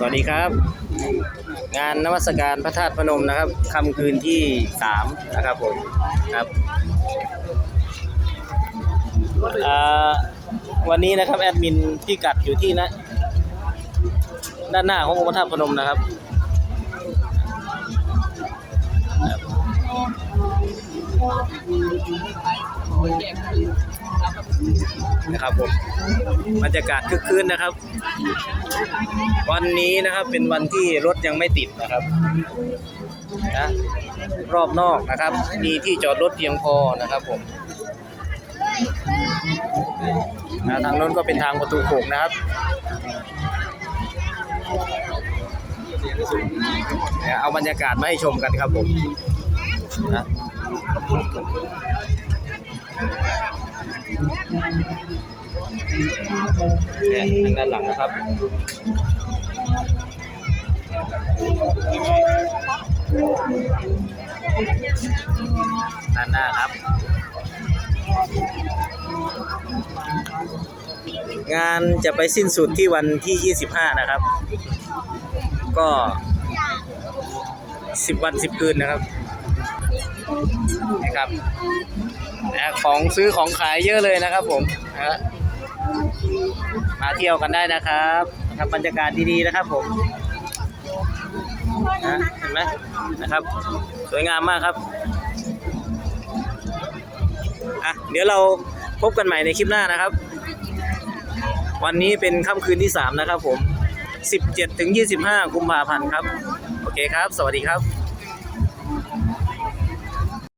สวัสดีครับ งานนมัสการพระธาตุพนมนะครับค่ำคืนที่สามนะครับผมครับวันนี้นะครับแอดมินที่กัดอยู่ที่นะด้านหน้าขององค์พระธาตุพนมนะครับ นะครับผมบรรยากาศคึกคืนนะครับ วันนี้นะครับเป็นวันที่รถยังไม่ติดนะครับนะรอบนอกนะครับ มีที่จอดรถเพียงพอนะครับผมนะทางโน้นก็เป็นทางประตูโขงนะครับเดี๋ยวเอาบรรยากาศมาให้ชมกันครับผมนะ เนี่ยทางด้านหลังนะครับด้านหน้าครับ งานจะไปสิ้นสุดที่วันที่ 25 นะครับ ก็ 10 วัน 10 คืนนะครับ นะครับนะของซื้อของขายเยอะเลยนะครับ ผมนะมาเที่ยวกันได้นะครับนะครับบรรยากาศดีๆนะครับ ผมนะเห็นไหมนะครับ สวยงามมากครับอะเดี๋ยวเราพบกันใหม่ในคลิปหน้านะครับ วันนี้เป็นค่ำคืนที่ 3 นะครับผม 17ถึง25 กุมภาพันธ์ครับ โอเคครับ สวัสดีครับ